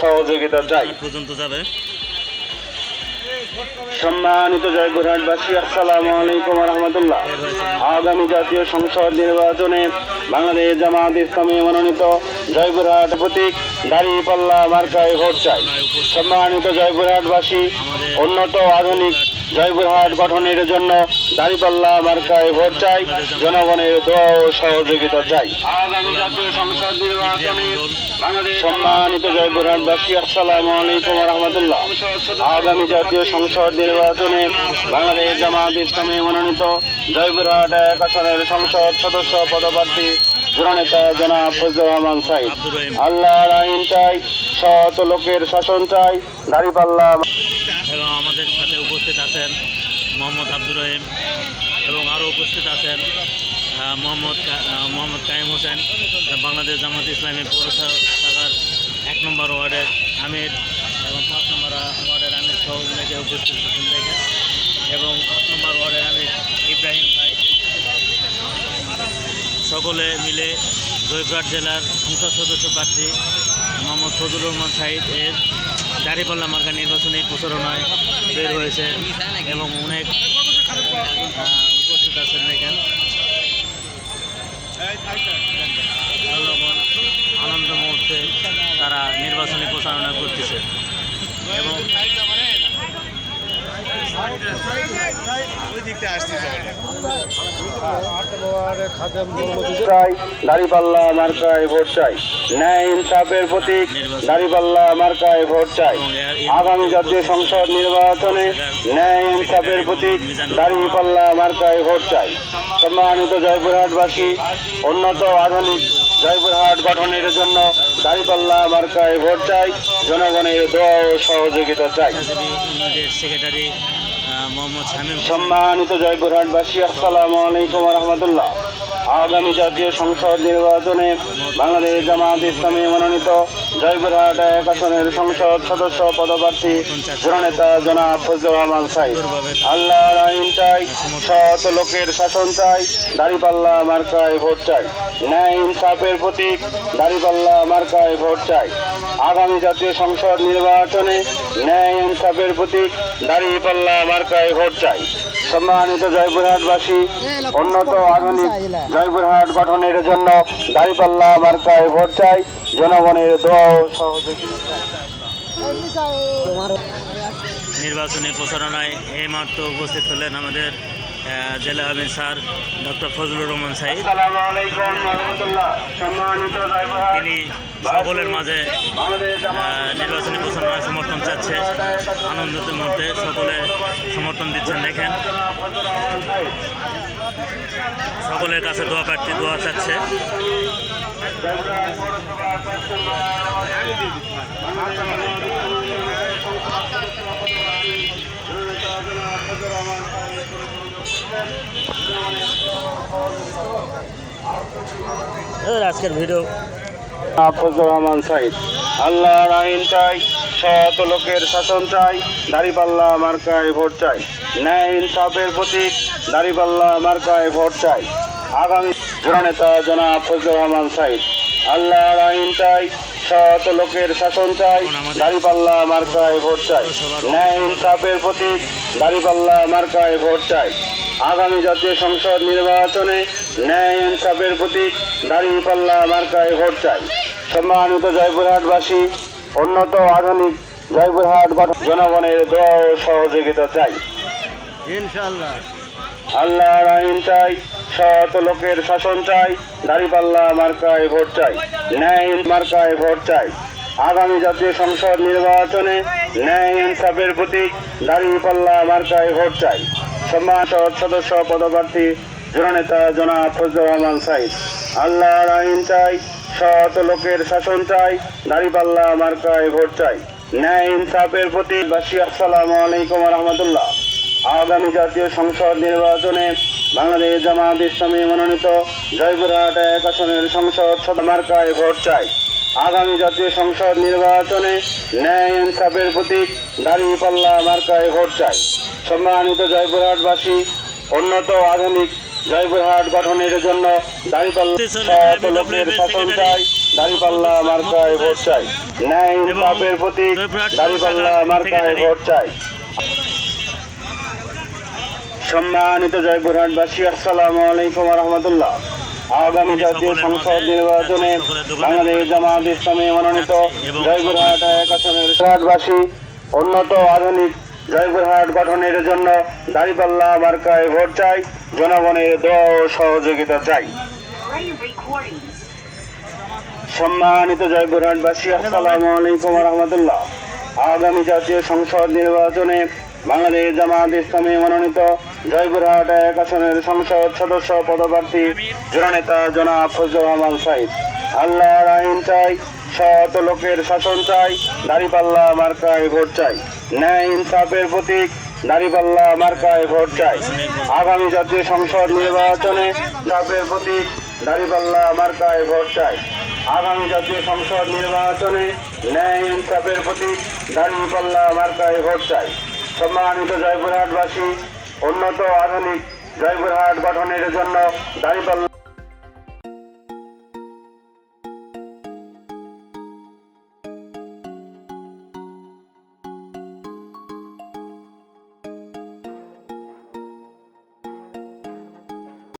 সহযোগিতা চাই। পর্যন্ত যাবে। সম্মানিত জয়গুরহাটবাসী আসসালামু আলাইকুম রহমতুল্লাহ। আগামী জাতীয় সংসদ নির্বাচনে বাংলাদেশ জামাত ইসলামী মনোনীত জয়গুরহাট প্রতীক দাঁড়িপাল্লা মার্কায় ভোট চাই। সম্মানিত জয়গুরহাটবাসী উন্নত আধুনিক জয়পুরহাট গঠনের জন্য দাঁড়িপাল্লা মার্কায় ভোট চাই, জনগণের দোয়া ও সহযোগিতা চাই। সম্মানিত জয়পুরহাটবাসী আসসালামু আলাইকুম রহমতুল্লাহ। আগামী জাতীয় সংসদ নির্বাচনে বাংলাদেশ জামাত ইসলামী মনোনীত জয়পুরহাট এক আসনের সংসদ সদস্য পদপ্রার্থী জননেতা জনাব ফজলুর রহমান সাইদ আব্দুর রহিম। আল্লাহর আইন চাই সৎ লোকের শাসন চাই দাঁড়িপাল্লা এবং আমাদের সাথে উপস্থিত আছেন মোহাম্মদ আব্দুর রহিম এবং আরও উপস্থিত আছেন মোহাম্মদ হোসেন বাংলাদেশ জামাত ইসলামী পৌর শা- শাখার এক নম্বর ওয়ার্ডের আমির এবং পাঁচ নম্বর ওয়ার্ডের আমির সহ উপস্থিত এবং আট নম্বর ওয়ার্ডের আমির ইব্রাহিম ভাই। সকলে মিলে জয়পুরহাট জেলার সংসদ সদস্য প্রার্থী মোহাম্মদ ফজলুর রহমান সাহিদ এর দাঁড়িপাল্লা মার্কা নির্বাচনী প্রচারণায় বের হয়েছে এবং অনেক উপস্থিত আছেন এখানে। আনন্দ মুহূর্তে তারা নির্বাচনী প্রচারণা করতেছে। এবং চাই দাঁড়িপাল্লা মার্কায় ভোট চাই। ন্যায় ইনসাফের প্রতীক দাঁড়িপাল্লা মার্কায় ভোট চাই। আগামী জাতীয় সংসদ নির্বাচনে ন্যায় ইনসাফের প্রতীক দাঁড়িপাল্লা মার্কায় ভোট চাই। সম্মানিত জয়পুরহাটবাসী উন্নত আধুনিক জয়পুরহাট গঠনের জন্য দাঁড়িপাল্লা মার্কায় ভোট চাই। জনগণের দোয়া ও সহযোগিতা চাই। সেক্রেটারি সম্মানিত জয়পুরহাটবাসী, আসসালামু আলাইকুম রহমতুল্লাহ আগামী জাতীয় সংসদ নির্বাচনে বাংলাদেশ জামাত ইসলামী মনোনীত জয়পুরহাট এক আসনের সংসদ সদস্য পদপ্রার্থী জননেতা জনাব ফজলুর রহমান সাইদ আল্লাহর আইন চাই, সৎ লোকের শাসন চাই, দাঁড়িপাল্লা মার্কায় ভোট চাই। ন্যায় ইনসাফের প্রতীক, দাঁড়িপাল্লা মার্কায় ভোট চাই। আগামী জাতীয় সংসদ নির্বাচনে ন্যায় ইনসাফের প্রতীক দাঁড়িপাল্লা মার্কায় ভোট চাই। সম্মানিত জয়পুরহাটবাসী উন্নত আধুনিক জয়পুরহাট গঠনের জন্য দাঁড়িপাল্লা মার্কায় ভোট চাই। জনগণের দোয়া নির্বাচনী প্রচারণায় এই মাত্র উপস্থিত হলেন আমাদের জেলা আমির স্যার ডক্টর ফজলুর রহমান সাহিদ জয়পুরহাট তিনি সকলের মাঝে নির্বাচনী প্রচারণায় সমর্থন চাচ্ছে। আনন্দিত মধ্যে সকলে সমর্থন দিচ্ছেন, দেখেন। সকলের কাছে দোয়া প্রার্থী, দোয়া চাচ্ছে। আজকের ভিডিও ফজলুর রহমান সাইদ। আল্লাহর আইন চাই সৎ লোকের শাসন চাই, দাড়িপাল্লা মার্কায় ভোট চাই। ন্যায় ইনসাফের প্রতীক, দাড়িপাল্লা মার্কায় ভোট চাই। আগামী জননেতা জনাব ফজলুর রহমান সাইদ। আল্লাহর আইন চাই সৎ লোকের শাসন চাই দাড়িপাল্লা মার্কায় ভোট চাই। ন্যায় ইনসাফের প্রতীক দাড়িপাল্লা মার্কায় ভোট চাই। আগামী জাতীয় সংসদ নির্বাচনে ন্যায় ইনসাফের প্রতীক দাঁড়িপাল্লা মার্কায় ভোট চাই। সম্মানিত জয়পুরহাটবাসী উন্নত আধুনিক জয়পুরহাট জনগণের দোয়া ও সহযোগিতা চাই। ইনশাল্লাহ আল্লাহর আইন চাই, সৎ লোকের শাসন চাই, দাঁড়িপাল্লা মার্কায় ভোট চাই, ন্যায় মার্কায় ভোট চাই। আগামী জাতীয় সংসদ নির্বাচনে ন্যায় ইনসাফের প্রতীক, দাঁড়িপাল্লা মার্কায় ভোট চাই। সম্মান সদস্য, পদপ্রার্থী, জননেতা জনাব ফজলুর রহমান সাইদ আল্লাহর আইন চাই, সৎ লোকের শাসন চাই, দাঁড়িপাল্লা মার্কায় ভোট চাই। ন্যায় ইনসাফের প্রতি বাসী, আসসালামু আলাইকুম রহমতুল্লাহ। আগামী জাতীয় সংসদ নির্বাচনে বাংলাদেশ জামাত ইসলামী মনোনীত জয়পুরহাট এক আসনের সংসদ সদস্য মার্কায় ভোট চাই। আগামী জাতীয় সংসদ নির্বাচনে ন্যায় ইনসাফের প্রতীক দাঁড়িপাল্লা মার্কায় ভোট চাই। সম্মানিত জয়পুরহাটবাসী উন্নত আধুনিক জয়পুরহাট গঠনের জন্য দাঁড়িপাল্লা শাসন চাই দাড়িপাল্লা মার্কায় ভোট চাই। ন্যায় ইনসাফের প্রতীক দাড়িপাল্লা মার্কায় ভোট চাই। সম্মানিত জয়পুরহাটবাসী আসসালামু আলাইকুম রহমতুল্লাহ আগামী জাতীয় সংসদ নির্বাচনে বাংলাদেশ জামাত ইসলামী মনোনীত জয়পুরহাট এক আসনের উন্নত আধুনিক জয়পুরহাট গঠনের জন্য দাঁড়িপাল্লা মার্কায় ভোট চাই জনগণের দোয়া ও সহযোগিতা চাই। সম্মানিত জয়পুরহাটবাসী আসসালামু আলাইকুম রহমতুল্লাহ আগামী জাতীয় সংসদ নির্বাচনে বাংলাদেশ জামাত ইসলামী মনোনীত জয়পুরহাট এক আসনের সংসদ সদস্য পদপ্রার্থী জননেতা জনাব ফজল রহমান সাইদ আল্লাহর আইন চাই, সৎ লোকের শাসন চাই, দাড়িপাল্লা মার্কায় ভোট চাই। ন্যায় ইনসাফের প্রতীক, দাড়িপাল্লা মার্কায় ভোট চাই। আগামী জাতীয় সংসদ নির্বাচনে ইনসাফের প্রতীক, দাড়িপাল্লা মার্কায় ভোট চাই। আগামী জাতীয় সংসদ নির্বাচনে ন্যায় ইনসাফের প্রতীক, দাড়িপাল্লা মার্কায় ভোট চাই। সম্মানিত জয়পুরহাটবাসী উন্নত আধুনিক জয়পুরহাট গঠনের জন্য দাড়িপাল্লা